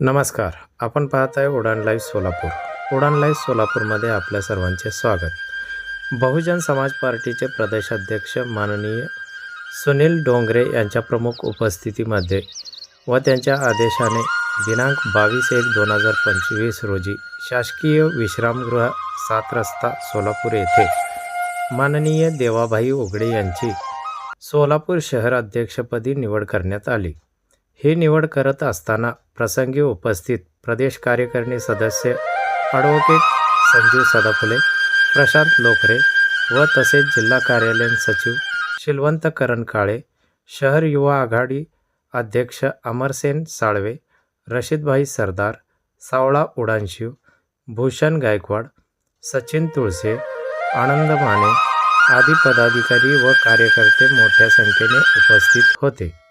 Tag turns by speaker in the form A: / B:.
A: नमस्कार. आपण पाहत आहे उडान लाईव्ह सोलापूर. उडान लाईव्ह सोलापूरमध्ये आपल्या सर्वांचे स्वागत. बहुजन समाज पार्टीचे प्रदेशाध्यक्ष माननीय सुनील डोंगरे यांच्या प्रमुख उपस्थितीमध्ये व त्यांच्या आदेशाने दिनांक बावीस एक दोन हजार पंचवीस रोजी शासकीय विश्रामगृह सात रस्ता सोलापूर येथे माननीय देवाभाई उघडे यांची सोलापूर शहर अध्यक्षपदी निवड करण्यात आली. ही निवड करत असताना प्रसंगी उपस्थित प्रदेश कार्यकारिणी सदस्य ॲडव्होकेट संजीव सदाफुले प्रशांत लोकरे व तसेच जिल्हा कार्यालयीन सचिव शिलवंत करण काळे शहर युवा आघाडी अध्यक्ष अमरसेन साळवे रशीदभाई सरदार सावळा उडानशिव भूषण गायकवाड सचिन तुळसे आनंद माने आदी पदाधिकारी व कार्यकर्ते मोठ्या संख्येने उपस्थित होते.